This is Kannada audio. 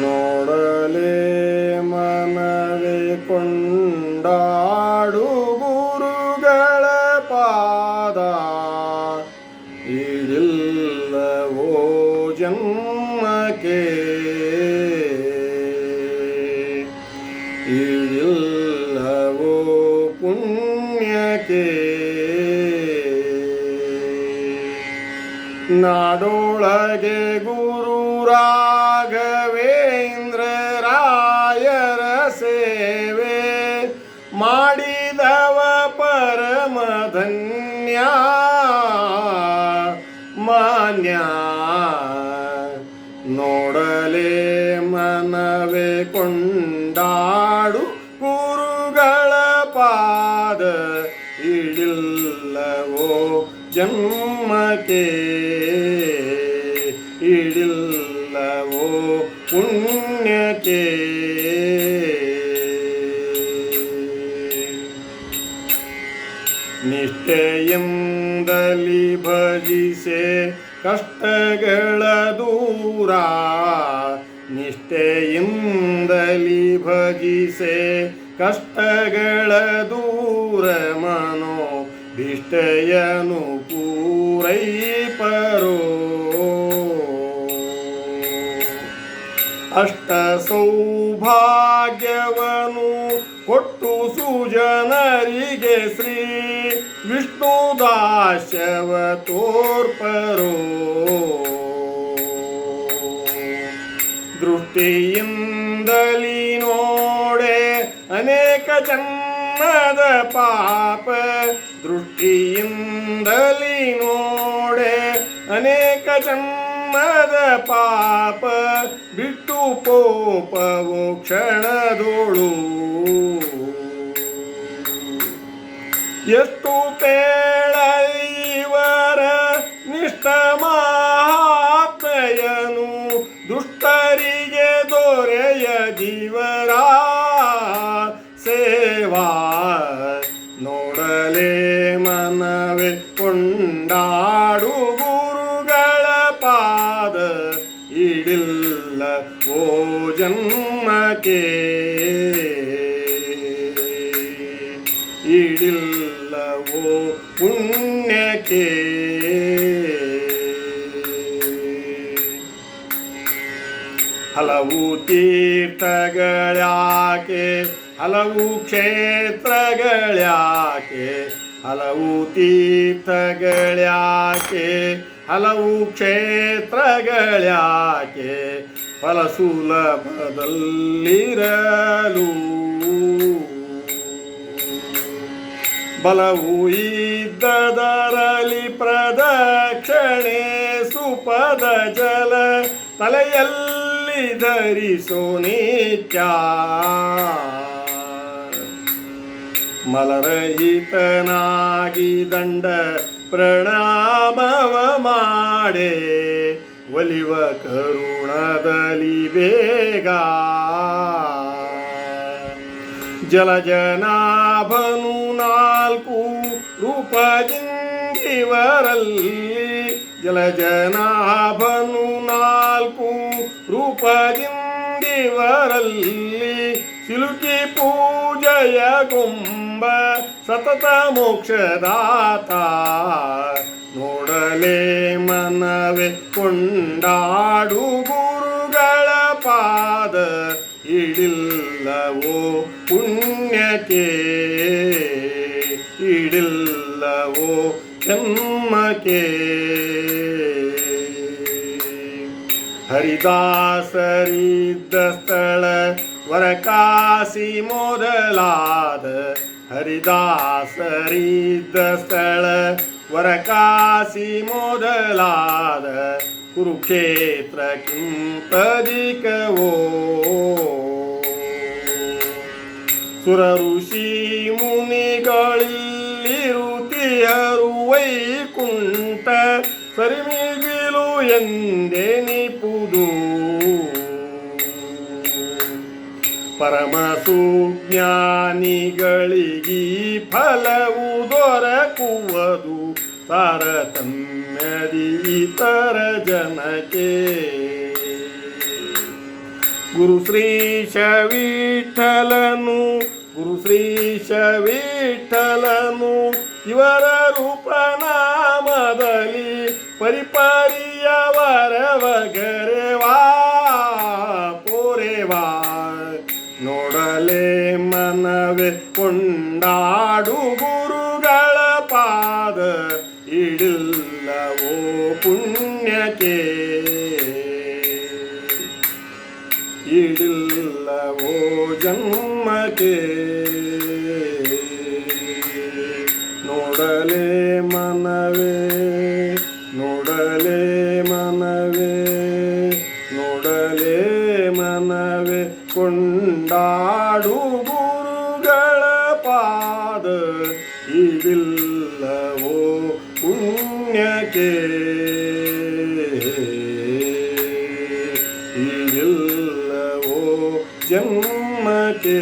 ನೋಡಲೆ ಮನವೇ ಕೊಂಡಾಡು ಜನ್ಮಕ್ಕೆ ಇದಿಲ್ಲವೋ ಪುಣ್ಯಕ್ಕೆ ನಾಡೊಳಗೆ ಗುರು ರಾಘವೇಂದ್ರ ರಾಯರ ಸೇವೆ ಮಾಡಿದವ ಪರಮಧನ್ಯ ಮಾನ್ಯ ಪಾದ ಇಡಿಲ್ಲವೋ ಜನ್ಮಕ್ಕೆ? ಇಡಿಲ್ಲವೋ ಪುಣ್ಯಕ್ಕೆ? ನಿಷ್ಠೆಯಿಂದಲಿ ಭಜಿಸೆ ಕಷ್ಟಗಳ ದೂರ. ನಿಷ್ಠೆಯಿಂದಲಿ ಭಜಿಸೆ ಕಷ್ಟಗಳ ದೂರ ಮನೋ ಪೂರೈ ಪೂರೈಪರೋ. ಅಷ್ಟ ಸೌಭಾಗ್ಯವನು ಕೊಟ್ಟು ಸುಜನರಿಗೆ ಶ್ರೀ ವಿಷ್ಣು ದಾಸ್ಯವ ತೋರ್ಪರೋ. ದೃಷ್ಟಿಯಿಂದಲಿ ನೋಡೆ ಅನೇಕ ಜನ್ಮದ ಪಾಪ ದೃಷ್ಟಿಯಿಂದಲಿ ನೋಡೆ. ಅನೇಕ ಜನ್ಮದ ಪಾಪ ಬಿಟ್ಟು ಪೋಪವು ಕ್ಷಣದೋಳು. ಎಷ್ಟು ಪೇಳೈವರ ನಿಷ್ಠ ಮಹಾತ್ಮೆಯನು ದುಷ್ಟರಿಗೆ ದೊರೆಯ ಜೀವರ ಇಡಿಲ್ಲ ಓ ಜನ್ಮಕ್ಕೆ ಇಡಿಲ್ಲವೋ ಪುಣ್ಯಕ್ಕೆ ಹಲವು ತೀರ್ಥಗಳ್ಯಾಕೆ ಹಲವು ಕ್ಷೇತ್ರಗಳ್ಯಾಕೆ ಹಲವು ತೀರ್ಥಗಳ್ಯಾಕೆ ಹಲವು ಕ್ಷೇತ್ರಗಳ್ಯಾಕೆ ಫಲ ಸುಲಭದಲ್ಲಿರಲು ಬಲವು ಇದ್ದದರಲಿ ಪ್ರದಕ್ಷಣೆ ಸುಪದ ಜಲ ತಲೆಯಲ್ಲಿ ಧರಿಸೋ ಮಲರಹಿತನಾಗಿ ದಂಡ ಪ್ರಣಾಮವ ಮಾಡೆ. ಒಲಿವ ಕರುಣದಲ್ಲಿ ಬೇಗ. ಜಲಜನಾಭನು ನಾಲ್ಕು ರೂಪದಿಂದಿವರಲ್ಲಿ. ಜಲಜನಾಭನು ನಾಲ್ಕು ರೂಪದಿಂದಿವರಲ್ಲಿ. ಸಿಲುಕಿ ಪೂಜೆಯ ಕುಂಬ ಸತತ ಮೋಕ್ಷದಾತ. ನೋಡಲೇ ಮನವೇ ಕೊಂಡಾಡು ಗುರುಗಳ ಪಾದ, ಇಡಿಲ್ಲವೋ ಪುಣ್ಯಕ್ಕೆ? ಇಡಿಲ್ಲವೋ ಜನ್ಮಕ್ಕೆ? ಹರಿದಾಸರಿದ್ದ ಸ್ಥಳ ವರಕಾಸಿ ಮೊದಲಾದ ಹರಿದಾಸರಿದ್ದ ಸ್ಥಳ. ವರಕಾಸಿ ಮೊದಲಾದ ಕುರುಕ್ಷೇತ್ರ ಕಿಂಪದಿಕವೋ ಸುರ ಋಷಿ ಮುನಿಗಳಿರುತಿಯರು ವೈಕುಂಠ ಸರಿಮಿಗಿಲು ಎಂದೆ ನಿಪುದೂ ಸುಜ್ಞಾನಿಗಳಿಗೀ ಫಲವು ದೊರಕುವುದು. ತಾರತಮ್ಯದಿ ಇತರ ಜನಕ್ಕೆ. ಗುರು ಶ್ರೀ ಶವಿಠಲನು, ಗುರು ಶ್ರೀ ಶವಿಠಲನು, ಇವರ ರೂಪನಾಮದಲ್ಲಿ ಪರಿಪಾರಿಯವರ ವಗರೆವಾ ಪೋರೆವಾ ನೋಡಲೆ ಮನವೇ ಕೊಂಡಾಡು ಗುರುಗಳ ಪಾದ ಇಡಿಲ್ಲವೋ ಪುಣ್ಯಕ್ಕೆ ಇಡಿಲ್ಲವೋ ಜನ್ಮಕ್ಕೆ ನೋಡಲೆ ಮನವೇ ಮನವೇ ಕೊಂಡಾಡು ಗುರುಗಳ ಪಾದ ಇದಿಲ್ಲವೋ ಪುಣ್ಯಕ್ಕೆ ಇದಿಲ್ಲವೋ ಜನ್ಮಕ್ಕೆ